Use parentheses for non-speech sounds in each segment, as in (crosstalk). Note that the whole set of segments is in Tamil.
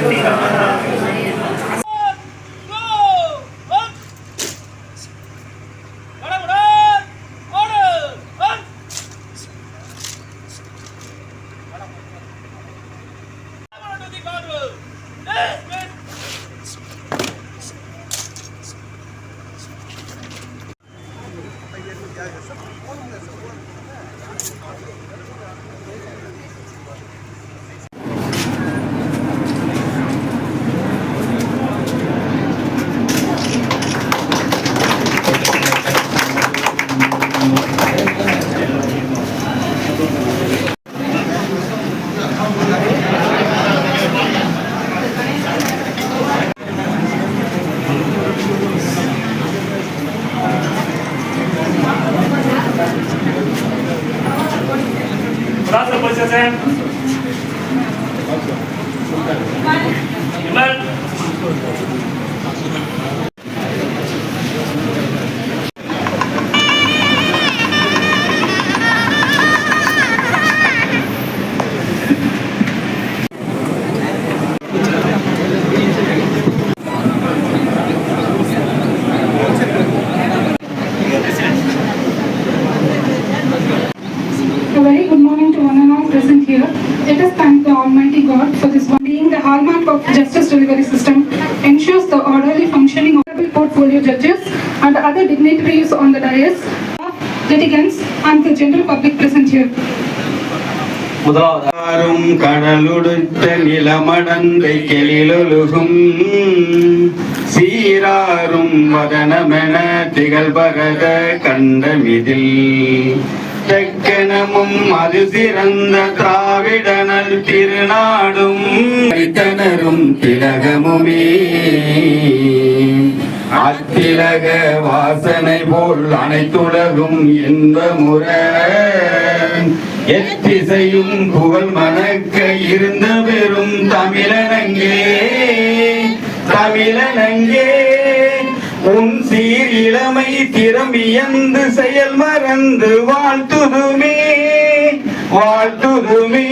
50. (laughs) percent judges and other dignitaries on the dais, litigants and the general public present here. முதலாவதாரும் கடலுடுத்த நிலமடந்தை கெளிலொழுகும். சீராரும் வதனமென திகழ்பரத கண்டமிதில். தெக்கணமும் அது சிறந்த திராவிடனல் திருநாடும். திலகமுமே. அத்திலக வாசனை போல் அனைத்துலகும் இன்பமுற எத்திசையும் புகழ் மணக்க இருந்த பெரும் தமிழனங்கே. தமிழனங்கே உன் சீர் இளமை திறமியந்து செயல் மறந்து வாழ்த்துதுமே. வாழ்த்துதுமே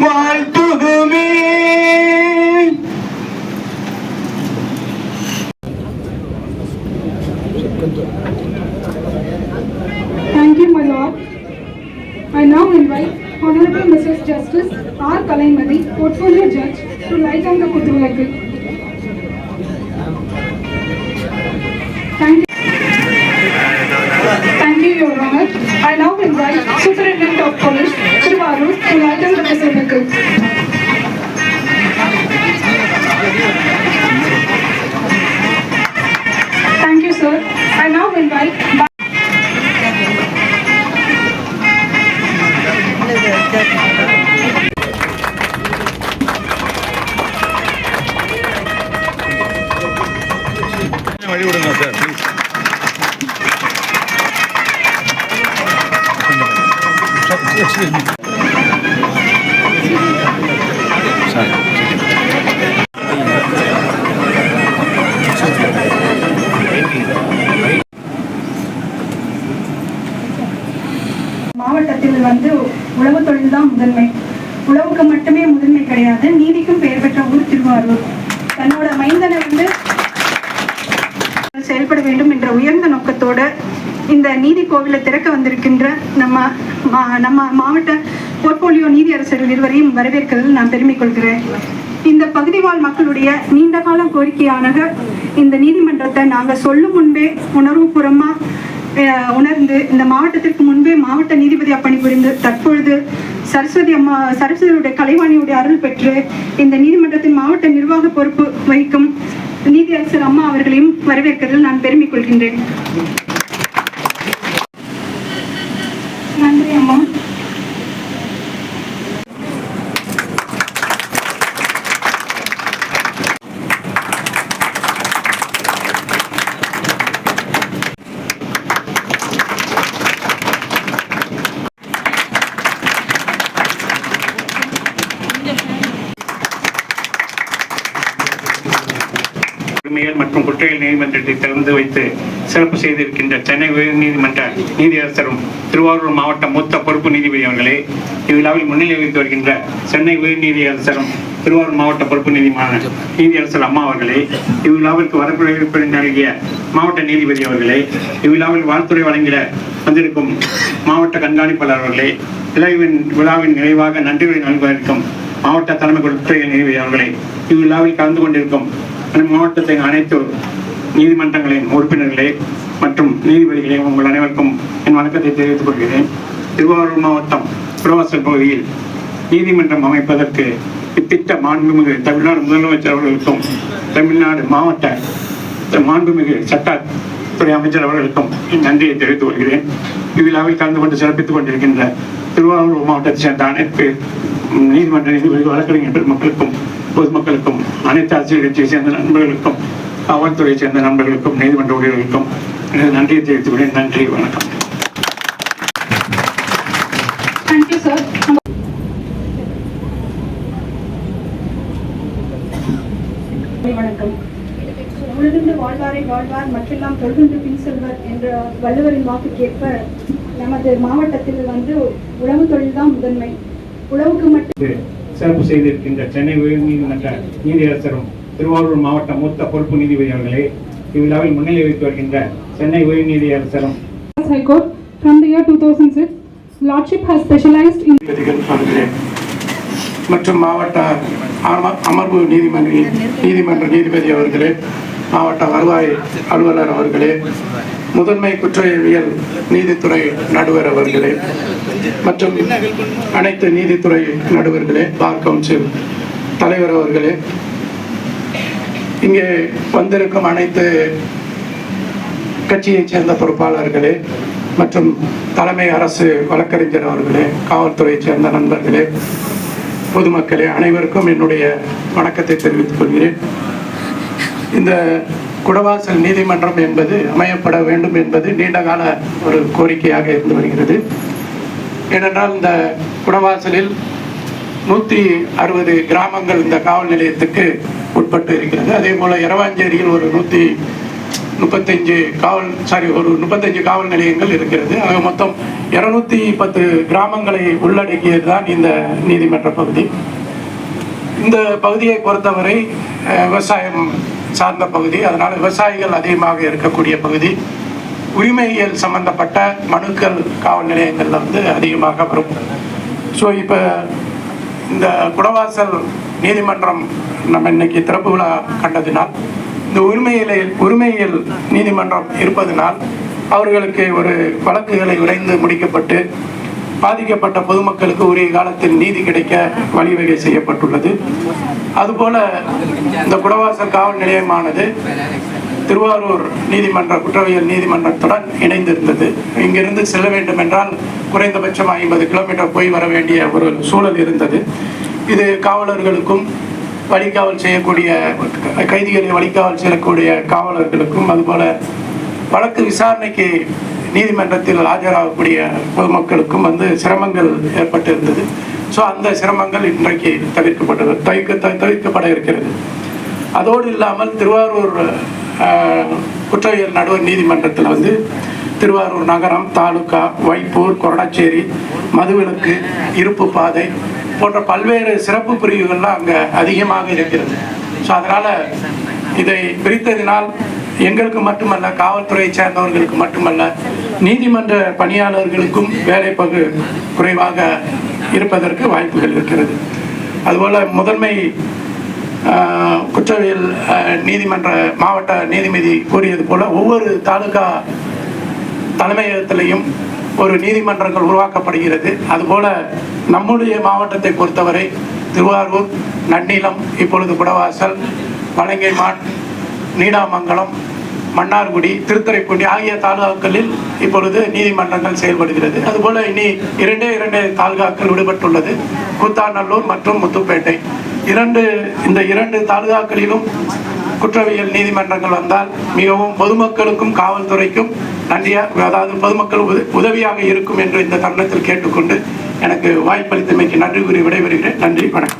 வாழ்த்துதுமே. I now invite Honorable Mrs. Justice R. Kalaimadi, Portfolio Judge, to light on the Kutuvilakku. Thank you. Thank you, Your Honor. I now invite Superintendent of Police, Tiruvarur, to light on the Kutuvilakku. Thank you, sir. I now invite மாவட்டத்தில் வந்து உழவு தொழில் தான் முதன்மை. உழவுக்கு மட்டுமே முதன்மை கிடையாது. நீதிக்கும் பெயர் பெற்ற ஊர் திருவாரூர். தன்னோட மைந்தனை வந்து செயல்பட வேண்டும் என்ற உயர்ந்த நோக்கத்தோட இந்த நீதி கோவிலை திறக்க வந்திருக்கின்ற நம்ம நம்ம மாவட்ட போர்ட்போலியோ நீதி அரசர்கள் இருவரையும் வரவேற்கிறதில் நான் பெருமை கொள்கிறேன். இந்த பகுதி வாழ் மக்களுடைய நீண்டகால கோரிக்கையானக இந்த நீதிமன்றத்தை நாங்கள் சொல்லும் முன்பே உணர்வுபூர்வமா உணர்ந்து இந்த மாவட்டத்திற்கு முன்பே மாவட்ட நீதிபதியாக பணிபுரிந்து தற்பொழுது சரஸ்வதி அம்மா சரஸ்வதியுடைய கலைவாணியுடைய அருள் பெற்று இந்த நீதிமன்றத்தின் மாவட்ட நிர்வாக பொறுப்பு வகிக்கும் நீதியரசர் அம்மா அவர்களையும் வரவேற்கிறதில் நான் பெருமை கொள்கின்றேன். நன்றி அம்மா. உரிமைகள் மற்றும் குற்றவியல் நீதிமன்றத்தை திறந்து வைத்து சிறப்பு செய்திருக்கின்ற சென்னை உயர்நீதிமன்ற நீதியரசரும் திருவாரூர் மாவட்ட மூத்த பொறுப்பு நீதிபதி அவர்களே இவ்விழாவில் முன்னிலை வைத்து வருகின்ற சென்னை உயர்நீதியரசரும் திருவாரூர் மாவட்ட பொறுப்பு நீதிமான நீதியரசர் அம்மா அவர்களே இவ்விழாவிற்கு வரப்பிரவேற்பு நல்கிய மாவட்ட நீதிபதி அவர்களே இவ்விழாவில் வாழ்த்துறை வழங்கிட வந்திருக்கும் மாவட்ட கண்காணிப்பாளர் அவர்களே விழாவின் விழாவின் நிறைவாக நன்றிகளை நல்குவதற்கும் மாவட்ட தலைமை குற்றவியல் நீதிபதி அவர்களே இவ்விழாவில் கலந்து கொண்டிருக்கும் மாவட்டத்தின் அனைத்து நீதிமன்றங்களின் உறுப்பினர்களே மற்றும் நீதிபதிகளே உங்கள் அனைவருக்கும் என் வணக்கத்தை தெரிவித்துக் கொள்கிறேன். திருவாரூர் மாவட்டம் புறவாசல் பகுதியில் நீதிமன்றம் அமைப்பதற்கு இத்திட்ட மாண்புமிகு தமிழ்நாடு முதலமைச்சர் அவர்களுக்கும் தமிழ்நாடு மாவட்ட மாண்புமிகு சட்டத்துறை அமைச்சர் அவர்களுக்கும் என் நன்றியை தெரிவித்துக் கொள்கிறேன். இவ்விழாவில் கலந்து கொண்டு சிறப்பித்துக் கொண்டிருக்கின்ற திருவாரூர் மாவட்டத்தை சேர்ந்த அனைத்து நீதிமன்ற நீதிபதி வழக்கறிஞர் பெருமக்களுக்கும் பொதுமக்களுக்கும் அனைத்து அரசியல் கட்சியை சேர்ந்த நண்பர்களுக்கும் காவல்துறையை சேர்ந்த நண்பர்களுக்கும் நீதிமன்ற ஊழியர்களுக்கும் எனது நன்றியை தெரிவித்துக் கொள்கிறேன். நன்றி வணக்கம். Thank you, sir. வணக்கம். உலகென்று வாழ்வாரை வாழ்வார் மற்றெல்லாம் தொழுகின்ற பின் செல்வர் என்ற வள்ளுவரின் வாக்குக்கேற்ப நமது மாவட்டத்தில் வந்து உழவு தொழில் தான் முதன்மை. உழவுக்கு மட்டும் சிறப்பு செய்திருக்கின்ற சென்னை உயர்நீதிமன்ற நீதியரசரும் திருவாரூர் மாவட்ட மூத்த பொறுப்பு நீதிபதி அவர்களே இவ்விழாவில் முன்னிலை வைத்து வருகின்ற Chennai உயர்நீதியரசரும் High Court from the year 2006, Lordship has specialized in மற்றும் மாவட்ட அம- அமர்வு நீதிமன்ற நீதிமன்ற நீதிபதி அவர்களே மாவட்ட வருவாய் அலுவலர் அவர்களே முதன்மை குற்றவியல் நீதித்துறை நடுவர் அவர்களே மற்றும் அனைத்து நீதித்துறை நடுவர்களே பார் கவுன்சில் தலைவர் அவர்களே இங்கே வந்திருக்கும் அனைத்து கட்சியைச் சேர்ந்த பொறுப்பாளர்களே மற்றும் தலைமை அரசு வழக்கறிஞர் அவர்களே காவல்துறையைச் சேர்ந்த நண்பர்களே பொதுமக்களே அனைவருக்கும் என்னுடைய வணக்கத்தை தெரிவித்துக் கொள்கிறேன். இந்த குடவாசல் நீதிமன்றம் என்பது அமையப்பட வேண்டும் என்பது நீண்டகால ஒரு கோரிக்கையாக இருந்து வருகிறது. ஏனென்றால் இந்த குடவாசலில் நூற்றி அறுபது கிராமங்கள் இந்த காவல் நிலையத்துக்கு உட்பட்டு இருக்கிறது. அதே போல் இரவாஞ்சேரியில் ஒரு நூற்றி முப்பத்தஞ்சு காவல் சாரி ஒரு முப்பத்தஞ்சு காவல் நிலையங்கள் இருக்கிறது. ஆக மொத்தம் இருநூத்தி பத்து கிராமங்களை உள்ளடக்கியது தான் இந்த நீதிமன்ற பகுதி. இந்த பகுதியை பொறுத்தவரை விவசாயம் சார்ந்த பகுதி அதனால் விவசாயிகள் அதிகமாக இருக்கக்கூடிய பகுதி. உரிமையியல் சம்பந்தப்பட்ட மனுக்கள் காவல் நிலையங்களில் வந்து அதிகமாக வரும். ஸோ இப்போ இந்த குடவாசல் நீதிமன்றம் நம்ம இன்னைக்கு திறப்பு விழா கண்டதினால் இந்த உரிமையில உரிமையியல் நீதிமன்றம் இருப்பதனால் அவர்களுக்கு ஒரு வழக்குகளை விரைந்து முடிக்கப்பட்டு பாதிக்கப்பட்ட பொதுமக்களுக்கு உரிய காலத்தில் நீதி கிடைக்க வழிவகை செய்யப்பட்டுள்ளது. அதுபோல இந்த குடவாசல் காவல் நிலையமானது திருவாரூர் நீதிமன்ற குற்றவியல் நீதிமன்றத்துடன் இணைந்திருந்தது. இங்கிருந்து செல்ல வேண்டும் என்றால் குறைந்தபட்சம் ஐம்பது கிலோமீட்டர் போய் வர வேண்டிய ஒரு சூழல் இருந்தது. இது காவலர்களுக்கும் வழிகாவல் செய்யக்கூடிய கைதிகளை வழிகாவல் செய்யக்கூடிய காவலர்களுக்கும் அதுபோல வழக்கு விசாரணைக்கு நீதிமன்றத்தில் ஆஜராகக்கூடிய பொதுமக்களுக்கும் வந்து சிரமங்கள் ஏற்பட்டு இருந்தது ஸோ அந்த சிரமங்கள் இன்றைக்கு தவிர்க்கப்பட்டது தவிர்க்க த- தவிர்க்கப்பட இருக்கிறது. அதோடு இல்லாமல் திருவாரூர் குற்றவியல் நடுவர் நீதிமன்றத்தில் வந்து திருவாரூர் நகரம் தாலுகா வைப்பூர் கொரடாச்சேரி மதுவிலக்கு இருப்பு பாதை போன்ற பல்வேறு சிறப்பு பிரிவுகள்லாம் அங்கே அதிகமாக இருக்கிறது. ஸோ அதனால் இதை பிரித்ததினால் எங்களுக்கு மட்டுமல்ல காவல்துறையை சேர்ந்தவர்களுக்கு மட்டுமல்ல நீதிமன்ற பணியாளர்களுக்கும் வேலை பகு குறைவாக இருப்பதற்கு வாய்ப்புகள் இருக்கிறது. அதுபோல் முதன்மை குற்றவியல் நீதிமன்ற மாவட்ட நீதிபதி கூறியது போல ஒவ்வொரு தாலுகா தலைமையகத்திலையும் ஒரு நீதிமன்றங்கள் உருவாக்கப்படுகிறது. அதுபோல் நம்முடைய மாவட்டத்தை பொறுத்தவரை திருவாரூர் நன்னிலம் இப்பொழுது குடவாசல் வலங்கைமான் நீடாமங்கலம் மன்னார்குடி திருத்துறைப்பூண்டி ஆகிய தாலுகாக்களில் இப்பொழுது நீதிமன்றங்கள் செயல்படுகிறது. அதுபோல இனி இரண்டே இரண்டு தாலுகாக்கள் விடுபட்டுள்ளது. கூத்தாநல்லூர் மற்றும் முத்துப்பேட்டை. இரண்டு இந்த இரண்டு தாலுகாக்களிலும் குற்றவியல் நீதிமன்றங்கள் வந்தால் மிகவும் பொதுமக்களுக்கும் காவல்துறைக்கும் நன்றியாக அதாவது பொதுமக்கள் உத- உதவியாக இருக்கும் என்று இந்த தருணத்தில் கேட்டுக்கொண்டு எனக்கு வாய்ப்பளித்தமைக்கு நன்றி கூறி விடைபெறுகிறேன். நன்றி வணக்கம்.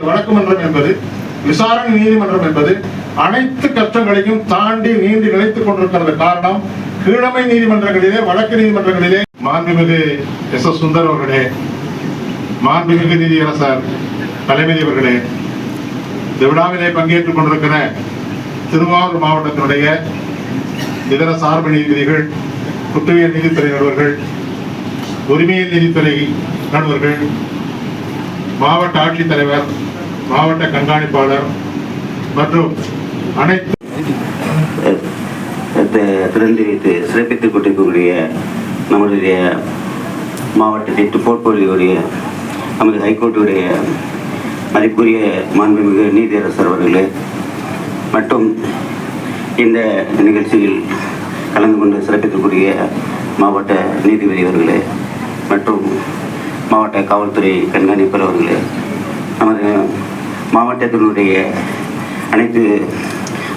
வழக்கு மன்றம் என்பது விசாரணை நீதிமன்றம் என்பது அனைத்து கஷ்டங்களையும் தாண்டி நீண்டு நிலைத்துக் கொண்டிருக்கிறது காரணம் கீழமை நீதிமன்றங்களிலே வழக்கு நீதிமன்றங்களிலே மாண்புமிகு எஸ் எஸ் சுந்தர் அவர்களே மாண்புமிகு நீதியரசர் தலைமை அவர்களே இந்த விழாவிலே பங்கேற்றுக் கொண்டிருக்கிற திருவாரூர் மாவட்டத்தினுடைய இதர சார்பு நீதிபதிகள் குற்றவியல் நீதித்துறை நடுவர்கள் உரிமையியல் நீதித்துறை நடுவர்கள் மாவட்ட ஆட்சித்தலைவர் மாவட்ட கண்காணிப்பாளர் மற்றும் அனைத்து திறந்து வைத்து சிறப்பித்துக் கொண்டிருக்கக்கூடிய நம்மளுடைய மாவட்டத்தின் போர்ட்போலியோடைய நமது ஹைகோர்ட்டுடைய மதிப்புரிய மாண்புமிகு நீதியரசர் அவர்களே மற்றும் இந்த நிகழ்ச்சியில் கலந்து கொண்டு சிறப்பிக்கக்கூடிய மாவட்ட நீதிபதி அவர்களே மற்றும் மாவட்ட காவல்துறை கண்காணிப்பாளர் அவர்களே நமது மாவட்டத்தினுடைய அனைத்து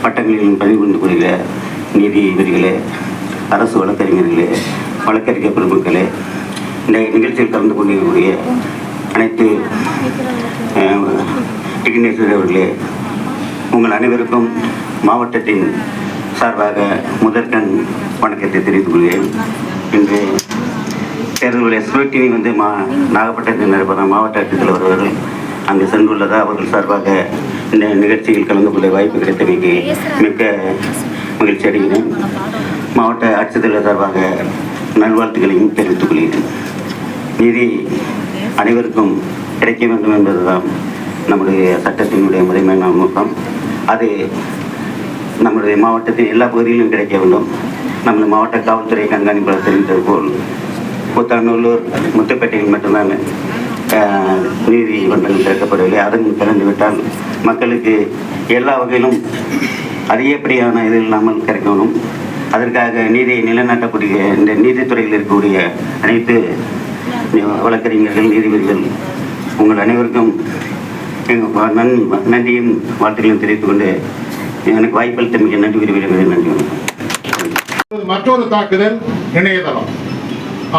வட்டங்களிலும் பணிபுரிந்து கொள்கிற நீதிபதிகளே அரசு வழக்கறிஞர்களே வழக்கறிஞர் பிரபுக்களே இந்த நிகழ்ச்சியில் கலந்து கொண்டிருக்கக்கூடிய அனைத்து டிகினேஸ்வர் அவர்களே உங்கள் அனைவருக்கும் மாவட்டத்தின் சார்பாக முதற்கண் வணக்கத்தை தெரிவித்துக் கொள்கிறேன். இன்று தேர்தலுடைய ஸ்க்ரூட்டினி வந்து மா நாகப்பட்டினத்தில் நடப்பத மாவட்ட ஆட்சித்தலைவர் அவர்கள் அங்கு சென்றுள்ளதா அவர்கள் சார்பாக இந்த நிகழ்ச்சியில் கலந்து கொள்ள வாய்ப்பு கிடைத்தமைக்கு மிக்க மகிழ்ச்சி அடைகிறேன். மாவட்ட ஆட்சித்தலைவர் சார்பாக நல்வாழ்த்துக்களையும் தெரிவித்துக் கொள்கிறேன். நீதி அனைவருக்கும் கிடைக்க வேண்டும் என்பதுதான் நம்முடைய சட்டத்தினுடைய முதன்மையான நோக்கம். அது நம்முடைய மாவட்டத்தின் எல்லா பகுதிகளிலும் கிடைக்க வேண்டும். நமது மாவட்ட காவல்துறை கண்காணிப்பாளர் தெரிந்தது போல். புத்தாநல்லூர் முத்துப்பேட்டையில் மட்டும்தான் நீதிமன்றங்கள் திறக்கப்படவில்லை அதன் திறந்துவிட்டால் மக்களுக்கு எல்லா வகையிலும் அதிகப்படியான இது இல்லாமல் கிடைக்கணும். அதற்காக நீதியை நிலைநாட்டக்கூடிய இந்த நீதித்துறையில் இருக்கக்கூடிய அனைத்து வழக்கறிஞர்கள் நீதிபதிகள் உங்கள் அனைவருக்கும் எங்கள் நன் நன்றியும் வாழ்த்துக்களையும் தெரிவித்துக் கொண்டு எனக்கு வாய்ப்பளித்த மிக நன்றி விரும்புகிறேன் நன்றி. மற்றொரு தாக்குதல் இணையதளம்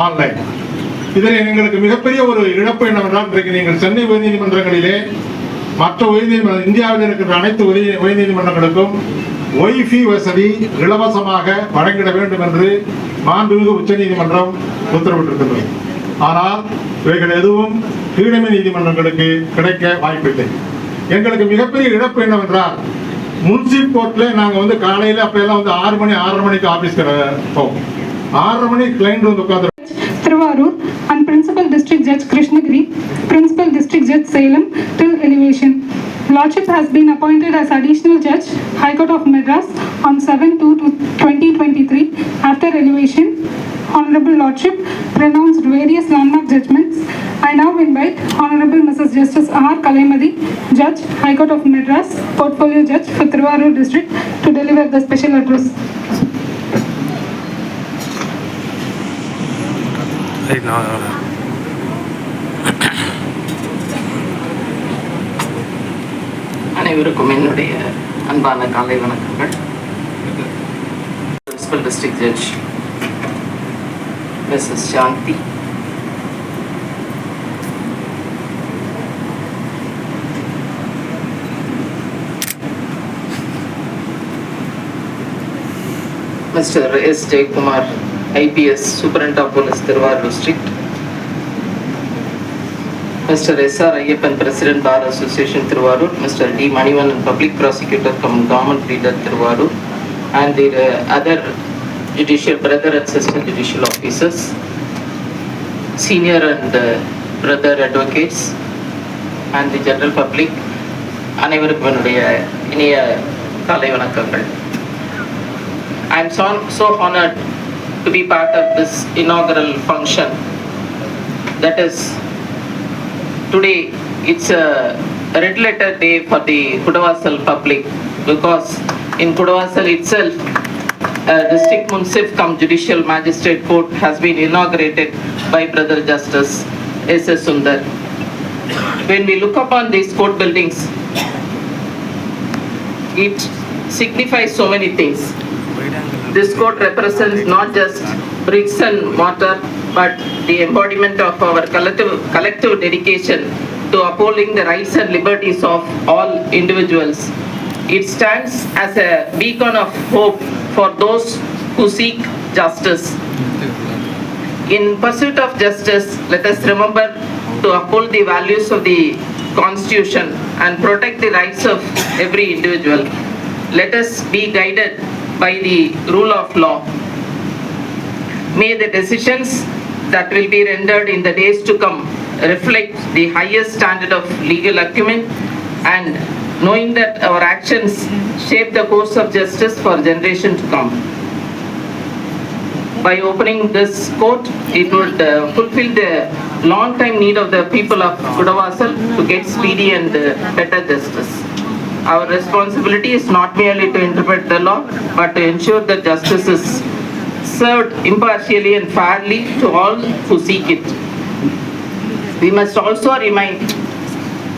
ஆன்லைன். இதில் எங்களுக்கு மிகப்பெரிய ஒரு இழப்பு என்னவென்றால் இன்றைக்கு நீங்கள் சென்னை உயர்நீதிமன்றங்களிலே மற்ற உயர்நீதிமன்ற இந்தியாவில் இருக்கின்ற அனைத்து உயர் உயர்நீதிமன்றங்களுக்கும் ஒய்ஃபி வசதி இலவசமாக வழங்கிட வேண்டும் என்று மாண்புமிகு உச்சநீதிமன்றம் உத்தரவிட்டிருக்கின்றது ஆனால் இவைகள் எதுவும் கீழமை நீதிமன்றங்களுக்கு கிடைக்க வாய்ப்பில்லை. எங்களுக்கு மிகப்பெரிய இழப்பு என்னவென்றால் முன்சிப் கோர்ட்ல நாங்கள் வந்து காலையில் அப்போ எல்லாம் வந்து ஆறு மணி ஆறரை மணிக்கு ஆஃபீஸ்க்கு போவோம். ஆறரை மணி கிளைண்ட் வந்து உட்காந்து District Judge Krishnagiri, Principal District Judge Salem till elevation. Lordship has been appointed as additional judge, High Court of Madras on 7/2/2023 after elevation. Honorable Lordship pronounced various landmark judgments. I now invite Honorable Mrs. Justice R. Kalaimadi, Judge, High Court of Madras, Portfolio Judge for District to deliver the special address. அனைவருக்கும் என்னுடைய அன்பான காலை வணக்கங்கள். Principal district judge mrs Shanthi mister S Jayakumar IPS superintendent of police Tiruvarur district Mr. S.R. Ayappan, President Bar Association Thiruvarur, Mr. D. Manivanan, Public Prosecutor from Government Leader Thiruvarur, and the uh, other judicial brother and sister judicial officers, senior and uh, brother advocates, and the general public, அனைவருக்கும் என்னுடைய இனிய காலை வணக்கங்கள் I am so, so honored to be part of this inaugural function. That is today it's a red letter day for the Kudavasal public because in Kudavasal itself, a district munsif cum judicial magistrate court has been inaugurated by Brother Justice S. S. Sundar. When we look upon these court buildings, it signifies so many things. This court represents not just bricks and mortar, but the embodiment of our collective, collective dedication to upholding the rights and liberties of all individuals. It stands as a beacon of hope for those who seek justice. In pursuit of justice, let us remember to uphold the values of the Constitution and protect the rights of every individual. Let us be guided by the rule of law. May the decisions that will be rendered in the days to come reflect the highest standard of legal acumen and knowing that our actions shape the course of justice for generation to come. By opening this court, it would uh, fulfill the long-time need of the people of Kudavasal to get speedy and uh, better justice. Our responsibility is not merely to interpret the law, but to ensure that justice is served impartially and fairly to all who seek it. We must also remain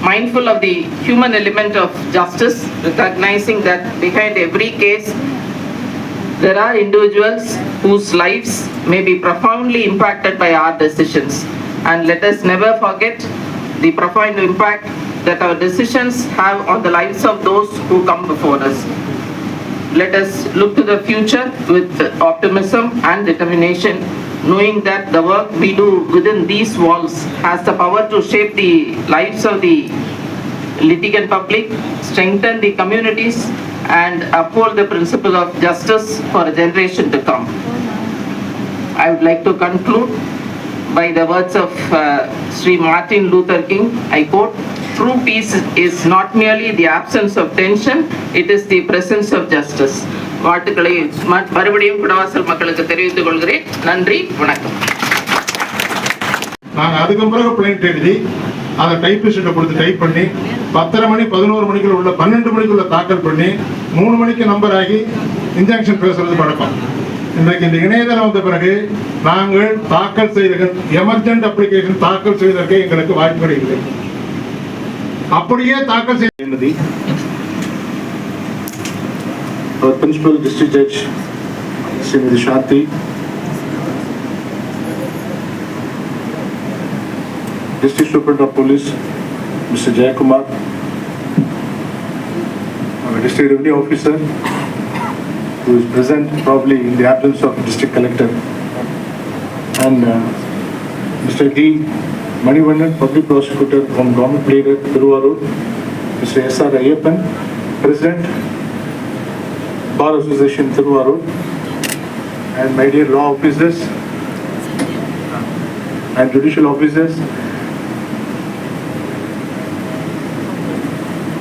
mindful of the human element of justice, recognizing that behind every case, there are individuals whose lives may be profoundly impacted by our decisions. And let us never forget the profound impact that our decisions have on the lives of those who come before us. Let us look to the future with optimism and determination, knowing that the work we do within these walls has the power to shape the lives of the litigant public, strengthen the communities, and uphold the principle of justice for a generation to come. I would like to conclude by the words of uh, Sri Martin Luther King. I quote, "True peace is not merely the absence of tension, it is the presence of justice." வாழ்த்துக்களை மறுபடியும் குடவாசல் மக்களுக்கு தெரிவித்துக் கொள்கிறேன். நன்றி வணக்கம். நாங்கள் அதுக்கு பிறகு பிளைண்ட் எழுதி அதை டைப்பிஸ்ட்டை கொடுத்து டைப் பண்ணி பத்தரை மணி பதினோரு மணிக்குள்ள உள்ள பன்னெண்டு மணிக்குள்ள தாக்கல் பண்ணி மூணு மணிக்கு நம்பர் ஆகி இன்ஜெக்ஷன் பேசுறது பழக்கம். இன்றைக்கு இந்த இணையதளம் வந்த பிறகு நாங்கள் தாக்கல் செய்த எமர்ஜென்ட் அப்ளிகேஷன் தாக்கல் செய்வதற்கு எங்களுக்கு வாய்ப்புகள் இல்லை. அப்படியே தாக்கல் செய்ய our principal district judge, Srimati Shanti, district superintendent of police, Mr. Jayakumar, our district revenue officer, who is present probably in the absence of district collector, and uh, Mr. D. Manivannan, public prosecutor from government leader, Thiruvarur, Mr. S. R. Ayyappan, president, Bar Association Thiruvarur and my dear law officers and judicial officers.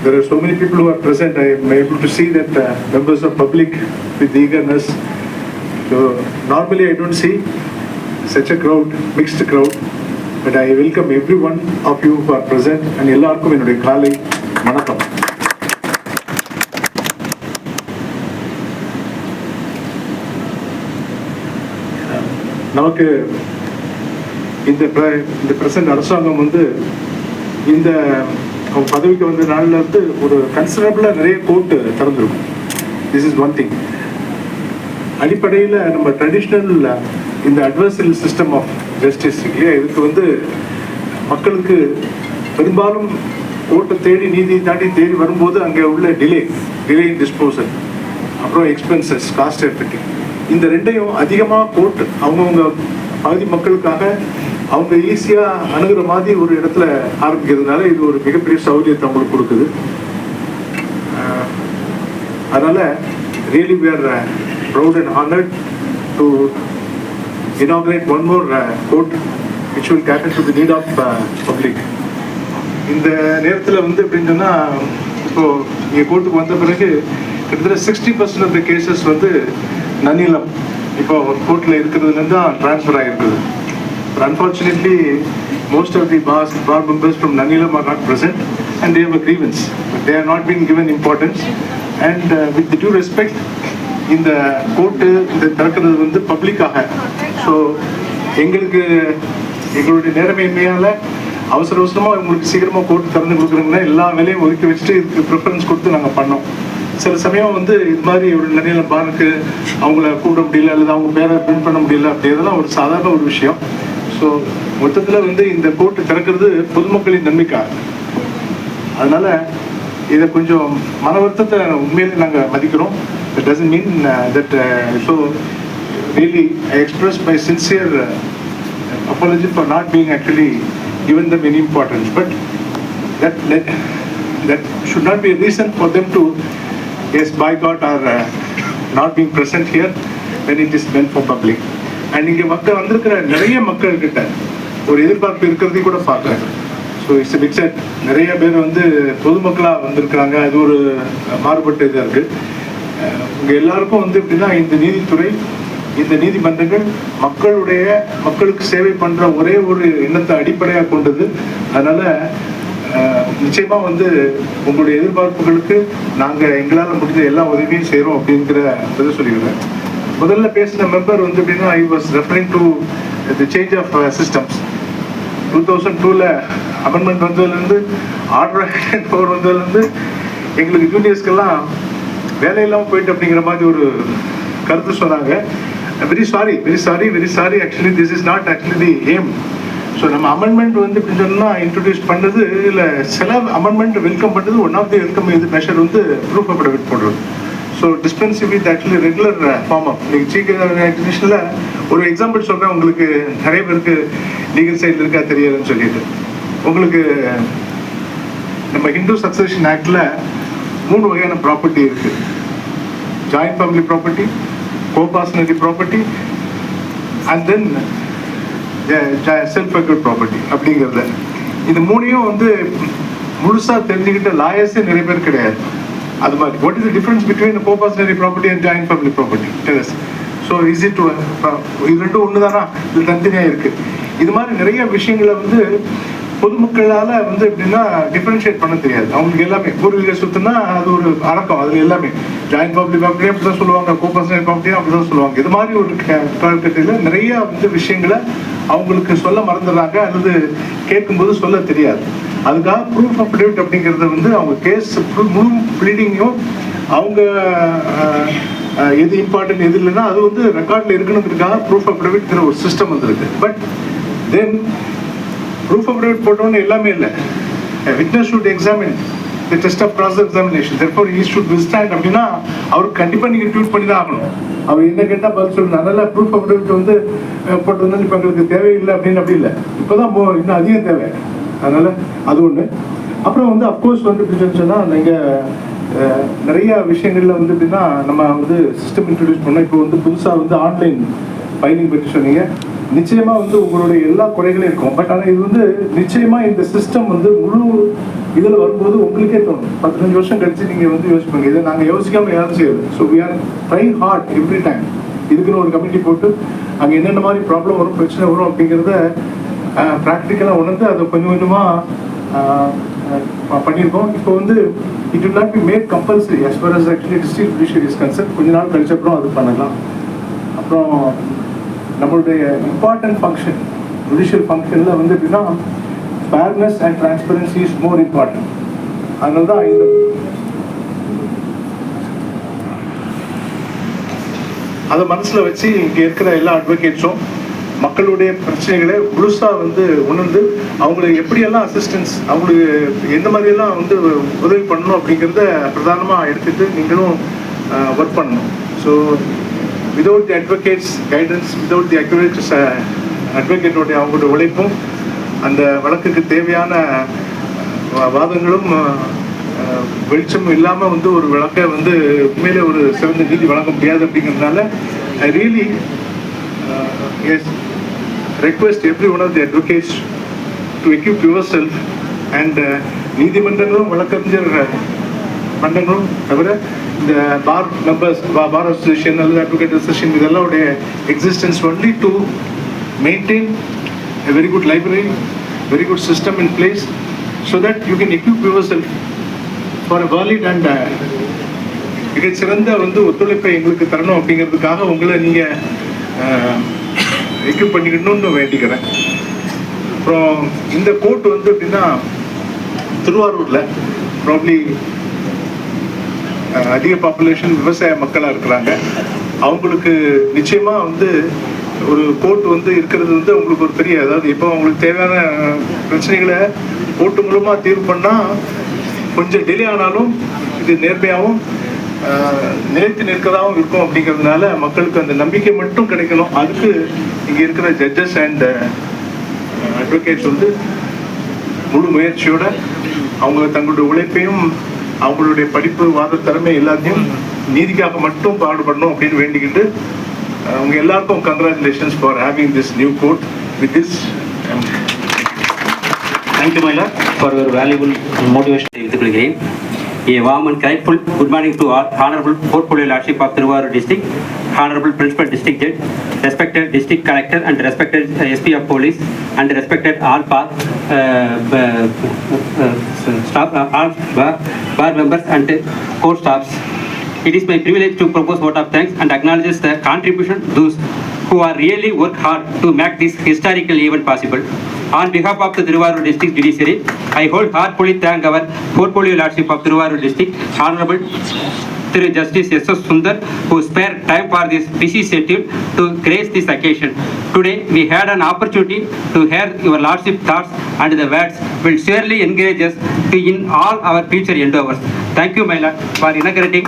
There are so many people who are present. I am able to see that uh, members of public with eagerness. So normally I don't see such a crowd, mixed crowd, but I welcome every one of you for present and எல்லாருக்கும் என்னுடைய காலை வணக்கம். நமக்கு இந்த இந்த பிரசன்ட் அரசாங்கம் வந்து இந்த பதவிக்கு வந்த நாளில் இருந்து ஒரு கன்சிடரபிளாக நிறைய கோர்ட்டு திறந்துருக்கும். திஸ் இஸ் ஒன் திங் அடிப்படையில் நம்ம ட்ரெடிஷ்னல் இந்த அட்வர்சரியல் சிஸ்டம் ஆஃப் ஜஸ்டிஸ் இல்லையா? இதுக்கு வந்து மக்களுக்கு பெரும்பாலும் கோர்ட்டை தேடி நீதி தாண்டி தேடி வரும்போது அங்கே உள்ள டிலே டிலே டிஸ்போசல் அப்புறம் எக்ஸ்பென்சஸ் காஸ்ட் எஃபெக்டிவ் இந்த ரெண்டையும் அதிகமாக கோர்ட் அவங்கவுங்க பகுதி மக்களுக்காக அவங்க ஈஸியாக அணுகிற மாதிரி ஒரு இடத்துல ஆரம்பிக்கிறதுனால இது ஒரு மிகப்பெரிய சௌகரியத்தை அவங்களுக்கு கொடுக்குது. அதனால் really we are uh, proud and inaugurate one more court which will cater to the need of public. இந்த நேரத்தில் வந்து அப்படின்னு சொன்னால் இப்போது இங்கே கோர்ட்டுக்கு வந்த பிறகு கிட்டத்தட்ட sixty percent of the cases வந்து நன்னிலம் இப்போ கோர்ட்டில் இருக்கிறதுலேருந்து தான் ட்ரான்ஸ்ஃபர் ஆகிருக்குது but unfortunately most of the pass bar members from Nannilam are not present and their a grievance they are not been given importance and with due respect இந்த கோர்ட்டு இந்த திறக்கிறது வந்து பப்ளிக்காக. ஸோ எங்களுக்கு எங்களுடைய நேரமையின்மையால் அவசர அவசரமாக உங்களுக்கு சீக்கிரமாக கோர்ட் திறந்து கொடுக்குறீங்கன்னா எல்லா வேலையும் ஒதுக்கி வச்சுட்டு இதுக்கு ப்ரிஃபரன்ஸ் கொடுத்து நாங்கள் பண்ணோம். சில சமயம் வந்து இது மாதிரி ஒரு நிலையில பாருக்கு அவங்கள கூப்பிட முடியல அல்லது அவங்க பேரை பிரிண்ட் பண்ண முடியல அப்படிங்கிறதுலாம் ஒரு சாதாரண ஒரு விஷயம். ஸோ மொத்தத்தில் வந்து இந்த கோர்ட்டு திறக்கிறது பொதுமக்களின் நம்பிக்கை அதனால இதை கொஞ்சம் மன வருத்தத்தை உண்மையிலே நாங்கள் மதிக்கிறோம். It doesn't mean that so really I express my sincere apology for not being actually given them any importance but that that, that should not be a reason for them to yes boycott or uh, not being present here when it is meant for public and இங்கே மக்கள் வந்திருக்கிற நிறைய மக்கள் கிட்ட ஒரு எதிர்பார்ப்பு இருக்கிறதையும் கூட பார்க்குறேன் ஸோ இட்ஸ் பிக் நிறைய பேர் வந்து பொதுமக்களாக வந்திருக்கிறாங்க அது ஒரு மாறுபட்ட இதாக இருக்குது உங்க எல்லாருக்கும் வந்து எப்படின்னா இந்த நீதித்துறை இந்த நீதிமன்றங்கள் மக்களுடைய மக்களுக்கு சேவை பண்ற ஒரே ஒரு எண்ணத்தை அடிப்படையாக கொண்டது. அதனால நிச்சயமாக நிச்சயமா வந்து உங்களுடைய எதிர்பார்ப்புகளுக்கு நாங்க எங்களால் முடிஞ்ச எல்லா உதவியும் செய்கிறோம் அப்படிங்கிற இதை சொல்லிக்கிறேன் முதல்ல பேசின மெம்பர் வந்து எப்படின்னா I was referring to the change of systems two thousand டூவில் அமெண்ட்மெண்ட் வந்ததுலேருந்து ஆர்டர் பவர் வந்ததுலேருந்து எங்களுக்கு ஜூனியர்ஸ்க்கெல்லாம் வேலை இல்லாமல் போயிட்டு அப்படிங்கிற மாதிரி ஒரு கருத்து சொன்னாங்க. Very sorry very sorry very sorry actually this is not actually the aim so நம்ம அமெண்ட்மெண்ட் வந்து இப்படி சொன்னால் இன்ட்ரடியூஸ் பண்ணது இல்லை சில அமெண்ட்மெண்ட் வெல்கம் பண்ணுறது ஒன் ஆஃப் தி வெல்கம் இது மெஷர் வந்து ப்ரூஃப் விட் போடுறது. So dispensive with actually regular form up நீங்கள் சீக்கிரம் இன்டர்நேஷனில் ஒரு எக்ஸாம்பிள் சொல்கிறேன் உங்களுக்கு நிறைய பேருக்கு லீகல் சைடில் இருக்கா தெரியாதுன்னு சொல்லிட்டு. உங்களுக்கு நம்ம ஹிந்து சக்சஷன் ஆக்டில் மூணு வகையான ப்ராப்பர்ட்டி இருக்கு. Joint family property coparcenary property and then self acquired property அப்படிங்கிறத. இந்த மூணையும் வந்து முழுசாக தெரிஞ்சுக்கிட்ட லாயர்ஸே நிறைய பேர் கிடையாது. அது மாதிரி. What is the difference between coparcenary property and joint family property there's so is it இது ரெண்டும் ஒன்று தானா இது தனித்தனியாக இருக்குது இது மாதிரி நிறைய விஷயங்களை வந்து பொதுமக்களால வந்து எப்படின்னா டிஃபரன்ஷியேட் பண்ண தெரியாது. அவங்களுக்கு எல்லாமே. பூர்வீக சொத்துனா அது ஒரு அடக்கம். அதுல எல்லாமே. ஜாயிண்ட் பப்ளிக் ப்ராப்பர்ட்டி அப்படிதான் சொல்லுவாங்க. கோபர்சனல் ப்ராப்பர்ட்டி அப்படிதான் சொல்லுவாங்க. இது மாதிரி ஒரு காலகட்டத்தில் நிறைய வந்து விஷயங்களை அவங்களுக்கு சொல்ல மறந்துடுறாங்க. அல்லது கேட்கும்போது சொல்ல தெரியாது. அதுக்காக ப்ரூஃப் ஆஃப் டேட் அப்படிங்கிறது வந்து அவங்க கேஸ் முழு ப்ளீடிங்கும் அவங்க எது இம்பார்ட்டன்ட் எது இல்லைன்னா அது வந்து ரெக்கார்டில் இருக்கணுங்கிறதுக்காக ப்ரூஃப் ஆஃப் டேவிட்ங்கிற ஒரு சிஸ்டம் வந்துருக்கு. But then proof of David போட்டோன்னு எல்லாமே இல்லை. Witness should examine the test of cross examination therefore he should withstand அப்படின்னா அவருக்கு கண்டிப்பாக நீங்கள் ட்வீட் பண்ணி தான் ஆகணும். அவர் என்ன கேட்டால் பதில் சொல்லணும் அதனால ப்ரூஃப் ஆஃப் டேவிட் வந்து போட்டு போட்டதுனால இப்போ எங்களுக்கு தேவையில்லை அப்படின்னு அப்படி இல்லை. இப்போ தான் இன்னும் அதிகம் தேவை. அதனால் அது ஒன்று அப்புறம் வந்து அப்கோர்ஸ் வந்து எப்படின்னு சொன்னால் நீங்கள் நிறைய விஷயங்களில் வந்து எப்படின்னா நம்ம வந்து சிஸ்டம் இன்ட்ரடியூஸ் பண்ணோம். இப்போ வந்து புதுசாக வந்து ஆன்லைன் ஃபைலிங் பற்றி சொன்னீங்க. நிச்சயமா வந்து உங்களுடைய எல்லா குறைகளும் இருக்கும். பட் ஆனால் இது வந்து நிச்சயமா இந்த சிஸ்டம் வந்து முழு இதில் வரும்போது உங்களுக்கே தோணும். பதினஞ்சு வருஷம் கழிச்சு நீங்கள் வந்து யோசிப்பீங்க. இதை நாங்கள் யோசிக்காம யாரும் செய்யறது so we are try hard every time இதுக்குன்னு ஒரு கமிட்டி போட்டு அங்கே என்னென்ன மாதிரி ப்ராப்ளம் வரும் பிரச்சனை வரும் அப்படிங்கிறத ப்ராக்டிக்கலாக உணர்ந்து அதை கொஞ்சம் கொஞ்சமாக பண்ணியிருக்கோம். இப்போ வந்து it will not be made compulsory as far as actually district judiciary is கொஞ்ச நாள் கழிச்ச அப்புறம் அது பண்ணலாம். அப்புறம் நம்மளுடைய இம்பார்ட்டன்ட் ஃபங்க்ஷன் ஜுடிஷியல் ஃபங்க்ஷனில் வந்து எப்படின்னா fairness and transparency is more important அதனால தான் இந்த அதை மனசில் வச்சு இங்கே இருக்கிற எல்லா அட்வொகேட்ஸும் மக்களுடைய பிரச்சனைகளை முழுசாக வந்து உணர்ந்து அவங்களுக்கு எப்படியெல்லாம் அசிஸ்டன்ஸ் அவங்களுக்கு எந்த மாதிரியெல்லாம் வந்து உதவி பண்ணணும் அப்படிங்கிறத பிரதானமாக எடுத்துட்டு நீங்களும் ஒர்க் பண்ணணும். So without the advocates guidance without the advocates அட்வொகேட்டோடைய அவங்களுடைய உழைப்பும் அந்த வழக்குக்கு தேவையான வாதங்களும் வெளிச்சம் இல்லாமல் வந்து ஒரு வழக்கை வந்து உண்மையிலே ஒரு சிறந்த நீதி வழங்க முடியாது அப்படிங்கிறதுனால I really ask request every one of the advocates to equip yourself and நீதிமன்றங்களும் வழக்கறிஞர் மன்றங்களும் தவிர இந்த பார் மெம்பர்ஸ் பார் அசோசியேஷன் அல்லது அட்வொகேட் அசோசியேஷன் இதெல்லாம் உடைய existence only to maintain a very good library very good system in place so that you can equip yourself for valid and uh, மிக சிறந்த வந்து ஒத்துழைப்பை எங்களுக்கு தரணும் அப்படிங்கிறதுக்காக உங்களை நீங்கள் எக்யூப் பண்ணிக்கணும்னு வேண்டிக்கிறேன். அப்புறம் இந்த கோர்ட் வந்து எப்படின்னா திருவாரூரில் ப்ராப்ளி அதிக பாப்புலேஷன் விவசாய மக்களாக இருக்கிறாங்க. அவங்களுக்கு நிச்சயமாக வந்து ஒரு கோர்ட் வந்து இருக்கிறது வந்து அவங்களுக்கு ஒரு பெரிய அதாவது இப்போ அவங்களுக்கு தேவையான பிரச்சனைகளை கோர்ட்டு மூலமாக தீர்வு பண்ணால் கொஞ்சம் டிலே ஆனாலும் இது நேர்மையாகவும் நிலைத்து நிற்கதாகவும் இருக்கும் அப்படிங்கிறதுனால மக்களுக்கு அந்த நம்பிக்கை மட்டும் கிடைக்கணும். அதுக்கு இங்கே இருக்கிற ஜட்ஜஸ் அண்ட் அட்வொகேட்ஸ் வந்து முழு முயற்சியோட அவங்க தங்களுடைய உழைப்பையும் அவங்களுடைய படிப்பு வாத திறமை எல்லாத்தையும் நீதிக்காக மட்டும் பாடுபடணும் அப்படின்னு வேண்டிக்கிட்டு உங்க எல்லாருக்கும் congratulations for having this new court with this thank you milord for your valuable motivation மோட்டிவேஷனை எடுத்துக்கொள்கிறேன் ஏ வாமன் கரைப்புல் good morning to all honourable portfolio lordship of Tiruvarur district Honorable Principal District Judge, respected District Collector and respected uh, SP of Police and respected all bar, uh, uh, staff, uh, all bar, bar members and court staffs. It is my privilege to propose vote of thanks and acknowledges the contribution those who are really work hard to make this historical event possible. On behalf of the Thiruvarur District Judiciary, I wholeheartedly thank our portfolio lordship of Thiruvarur District, Honorable Thiru Justice S. S. Sundar, who spared time for this busy schedule to grace this occasion. Today, we had an opportunity to hear your lordship thoughts and the words will surely encourage us to in all our future endeavors. Thank you, my lord, for inaugurating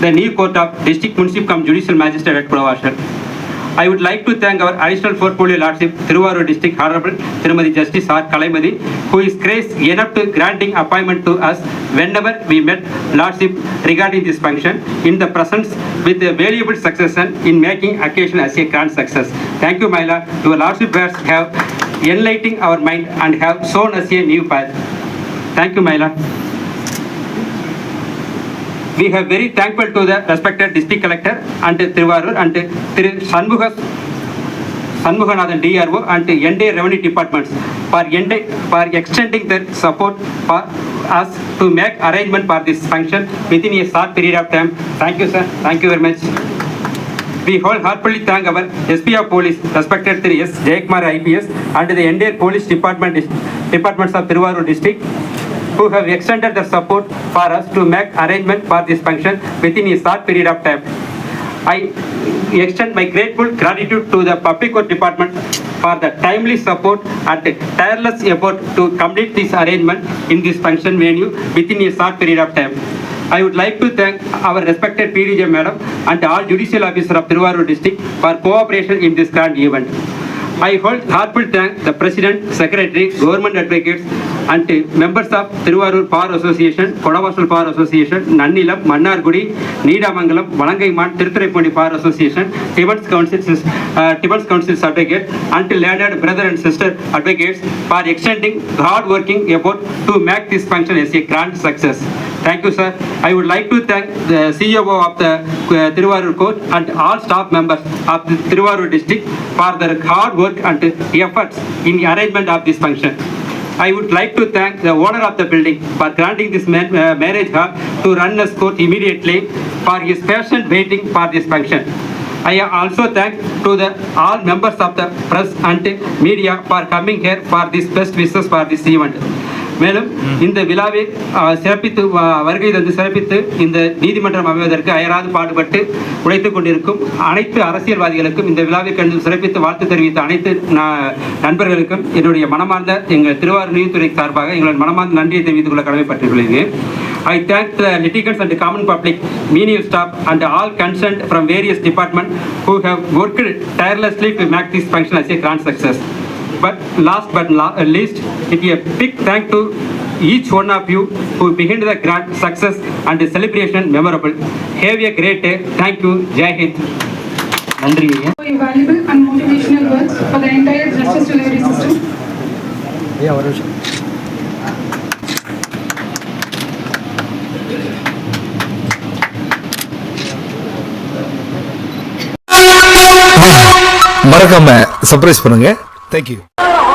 the new court of district municipal judicial magistrate at Pudavashar. I would like to thank our additional portfolio lordship, Thiruvarur district honorable Tirumati Justice R. Kalaimadi, who is graced enough to granting appointment to us whenever we met lordship regarding this function in the presence with a valuable succession in making occasion as a grand success. Thank you, my lord. Your lordship have enlightening our mind and have shown us a new path. Thank you, my lord. We are very thankful to the respected district collector and Thiruvarur and Thiru Shanmuga Shanmuganathan DRO and ND revenue departments for, ND for extending their support for us to make arrangement for this function within a short period of time. Thank you, sir. Thank you very much. We wholeheartedly thank our SP of Police, respected Thiru S. Jayakumar IPS and the entire police department, departments of Thiruvarur district who have extended their support for us to make arrangement for this function within a short period of time. I extend my grateful gratitude to the Public Works Department for the timely support and tireless effort to complete this arrangement in this function venue within a short period of time. I would like to thank our respected PDJ Madam and all judicial officers of Thiruvarur district for cooperation in this grand event. I wholeheartedly thank the President, Secretary, Government Advocates and members of Thiruvarur Bar Association, Kodavasal Bar Association, Nannilam, Mannargudi, Needamangalam, Valangaiman, Tiruthurai Bar Association, Tibets Council, uh, Tibets Council Advocate and learned brother and sister advocates for extending hard working effort to make this function as a grand success. Thank you, sir. I would like to thank the CEO of the uh, Thiruvarur Court and all staff members of the Thiruvarur district for their hard work and efforts in the arrangement of this function. I would like to thank the owner of the building for granting this uh, marriage hall to run this court immediately for his patient waiting for this function. I also thank to the all members of the press and media for coming here for this best wishes for this event. மேலும் இந்த விழாவை சிறப்பித்து வருகை தந்து சிறப்பித்து இந்த நீதிமன்றம் அமைவதற்கு அயராது பாடுபட்டு உழைத்துக் கொண்டிருக்கும் அனைத்து அரசியல்வாதிகளுக்கும் இந்த விழாவை கண்டு சிறப்பித்து வாழ்த்து தெரிவித்த அனைத்து ந- நண்பர்களுக்கும் என்னுடைய மனமார்ந்த எங்கள் திருவாரூர் நீதித்துறை சார்பாக எங்களின் மனமார்ந்த நன்றியை தெரிவித்துக் கொள்ள கடமைப்பட்டுள்ளேன் I thank the litigants and the common public, menial staff and all concerned from various departments who have worked tirelessly to make this function as a grand success. But last but not least, it is a big thank to each one of you who behind the grand success and the celebration memorable. Have a great day. Thank you. Jai Hind. நன்றி ஐயா For your valuable and motivational words for the entire justice delivery system. மறக்காம சர்ப்ரைஸ் பண்ணுங்க Thank you.